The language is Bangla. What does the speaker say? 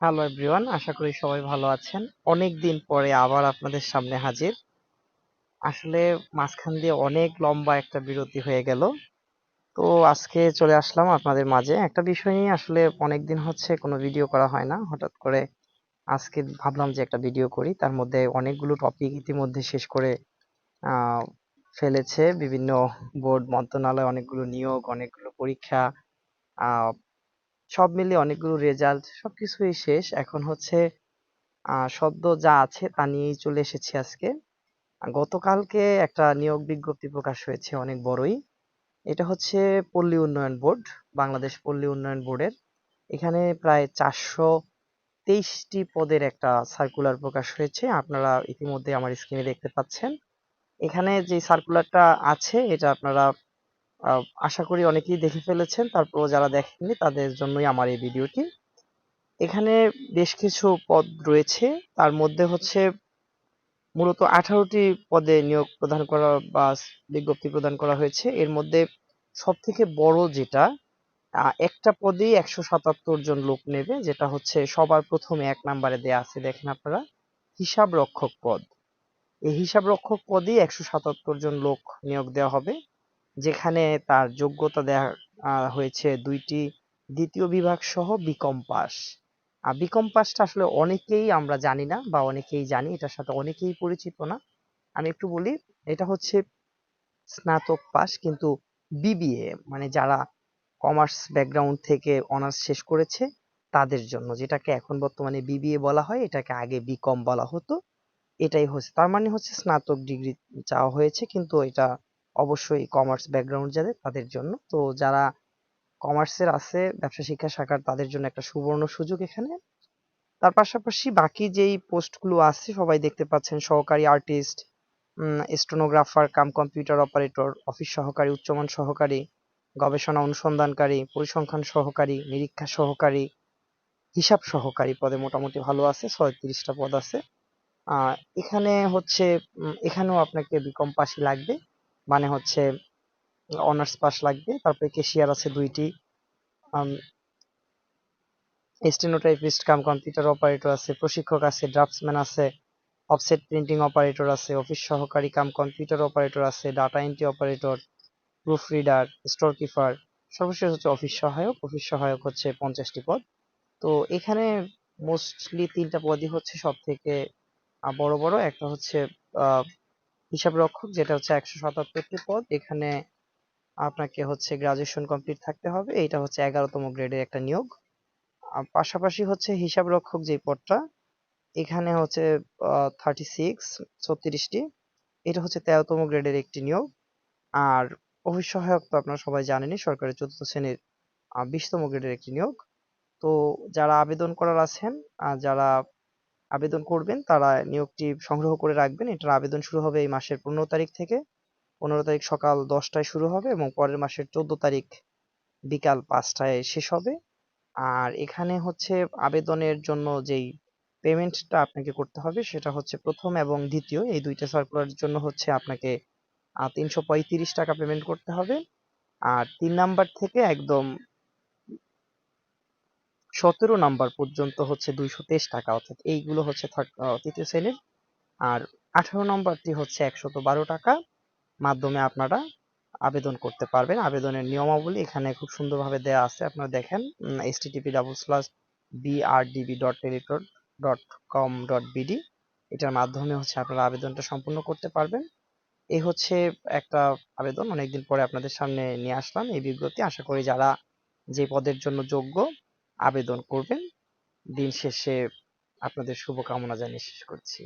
হ্যালো এভরিওয়ান আশা করি সবাই ভালো আছেন। অনেক দিন পরে আবার আপনাদের সামনে হাজির। আসলে মাঝখান দিয়ে অনেক লম্বা একটা বিরতি হয়ে গেল। তো আজকে চলে আসলাম আপনাদের মাঝে। একটা বিষয় নিয়ে আসলে অনেক দিন হচ্ছে কোনো ভিডিও করা হয় না। হঠাৎ করে আজকে ভাবলাম যে একটা ভিডিও করি। তার মধ্যে অনেকগুলো টপিক ইতিমধ্যে শেষ করে ফেলেছে। বিভিন্ন বোর্ড, মন্ত্রণালয় অনেকগুলো নিয়োগ, অনেকগুলো পরীক্ষা সব মিলিয়ে অনেকগুলো রেজাল্ট সবকিছুই শেষ। এখন হচ্ছে সদ্য যা আছে তা নিয়েই চলে এসেছি আজকে। গতকালকে একটা নিয়োগ বিজ্ঞপ্তি প্রকাশ হয়েছে অনেক বড়ই। এটা হচ্ছে পল্লী উন্নয়ন বোর্ড, বাংলাদেশ পল্লী উন্নয়ন বোর্ডের। এখানে প্রায় চারশো তেইশটি পদের একটা সার্কুলার প্রকাশ হয়েছে। আপনারা ইতিমধ্যে আমার স্ক্রিনে দেখতে পাচ্ছেন। এখানে যে সার্কুলারটা আছে, এটা আপনারা আশা করি অনেকেই দেখে ফেলেছেন। তারপর যারা দেখেননি, তাদের জন্যই আমার এই ভিডিওটি। এখানে বেশ কিছু পদ রয়েছে। তার মধ্যে হচ্ছে মূলত আঠারোটি পদে নিয়োগ প্রদান করা বা বিজ্ঞপ্তি প্রদান করা হয়েছে। এর মধ্যে সব থেকে বড় যেটা একটা পদেই একশো সাতাত্তর জন লোক নেবে, যেটা হচ্ছে সবার প্রথমে এক নাম্বারে দেয়া আছে, দেখেন আপনারা হিসাব রক্ষক পদ। এই হিসাব রক্ষক পদেই একশো সাতাত্তর জন লোক নিয়োগ দেওয়া হবে। যেখানে তার যোগ্যতা আহ, হয়েছে দুইটি। দ্বিতীয় বিভাগ সহ বিকম পাস। আর বিকম পাসটা আসলে অনেকেই আমরা জানি না বা অনেকেই জানি এটার সাথে অনেকেই পরিচিত না। আমি একটু বলি এটা হচ্ছে স্নাতক পাস কিন্তু বিবিএ মানে যারা কমার্স ব্যাকগ্রাউন্ড থেকে অনার্স শেষ করেছে তাদের জন্য। যেটাকে এখন বর্তমানে বিবিএ বলা হয় এটাকে আগে বিকম বলা হতো। এটাই হচ্ছে তার মানে হচ্ছে স্নাতক ডিগ্রি চাওয়া হয়েছে কিন্তু এটা অবশ্যই কমার্স ব্যাকগ্রাউন্ড যাদের, তাদের জন্য। তো যারা কমার্সের আছে, ব্যবসা শিক্ষা শাখার, তাদের জন্য একটা সুবর্ণ সুযোগ এখানে। তার পাশাপাশি বাকি যেই পোস্টগুলো আছে, সবাই দেখতে পাচ্ছেন সহকারী artist stenographer cum computer operator office সহকারী, উচ্চমান সহকারী, গবেষণা অনুসন্ধানকারী, পরিসংখ্যান সহকারী, নিরীক্ষা সহকারী, হিসাব সহকারী পদে মোটামুটি ভালো আছে ছয় ছয়ত্রিশটা পদ আছে। এখানে হচ্ছে এখানেও আপনাকে বিকম পাসই লাগবে। মানে হচ্ছে অনার্স পাস লাগবে। তারপরে কেশিয়ার আছে দুইটি। স্টেনোটাইপিস্ট কাম কম্পিউটার অপারেটর আছে, প্রশিক্ষক আছে ড্রাফটসম্যান আছে অফসেট প্রিন্টিং অপারেটর আছে অফিস সহকারী কাম কম্পিউটার অপারেটর আছে data entry operator proof reader store keeper সর্বশেষ হচ্ছে অফিস সহায়ক। অফিস সহায়ক হচ্ছে পঞ্চাশটি পদ। তো এখানে মোস্টলি তিনটা পদই হচ্ছে সব থেকে বড় বড়। একটা হচ্ছে আহ, হিসাব রক্ষক যেটা হচ্ছে একশো সাতাত্তরটি পদ এখানে আপনাকে হচ্ছে গ্রাজুয়েশন কমপ্লিট থাকতে হবে। এটা হচ্ছে এগারোতম গ্রেডের একটা নিয়োগ। পাশাপাশি হচ্ছে হিসাব রক্ষক যে পদটা এখানে হচ্ছে থার্টি সিক্স ছত্রিশটি এটা হচ্ছে তেরোতম গ্রেডের একটি নিয়োগ। আর অফিস সহায়ক তো আপনারা সবাই জানেনই সরকারি চতুর্থ শ্রেণির বিশতম গ্রেডের একটি নিয়োগ। তো যারা আবেদন করার আছেন আর যারা আবেদন করবেন, তারা নিয়োগটি সংগ্রহ করে রাখবেন। এটার আবেদন শুরু হবে এই মাসের পনেরো তারিখ থেকে। পনেরো তারিখ সকাল দশটায় শুরু হবে এবং পরের মাসের চোদ্দ তারিখ বিকাল পাঁচটায় শেষ হবে। আর এখানে হচ্ছে আবেদনের জন্য যেই পেমেন্টটা আপনাকে করতে হবে সেটা হচ্ছে প্রথম এবং দ্বিতীয়। এই দুইটা সার্কুলারের জন্য হচ্ছে আপনাকে তিনশো পঁয়ত্রিশ টাকা পেমেন্ট করতে হবে। আর তিন নাম্বার থেকে একদম সতেরো নাম্বার পর্যন্ত হচ্ছে দুইশো তেইশ টাকা, অর্থাৎ এইগুলো হচ্ছে তৃতীয় শ্রেণির। আর আঠারো নম্বরটি হচ্ছে একশত বারো টাকা। মাধ্যমে আপনারা আবেদন করতে পারবেন। আবেদনের নিয়মাবলী এখানে খুব সুন্দরভাবে দেওয়া আছে। আপনারা দেখেন HTTP double slash BRDB dot Teletalk dot com dot BD এটার মাধ্যমে হচ্ছে আপনারা আবেদনটা সম্পূর্ণ করতে পারবেন। এই হচ্ছে একটা আবেদন। অনেকদিন পরে আপনাদের সামনে নিয়ে আসলাম এই বিজ্ঞপ্তি। আশা করি যারা যে পদের জন্য যোগ্য আবেদন করবেন। দিন শেষে আপনাদের শুভকামনা জানিয়ে শেষ করছি।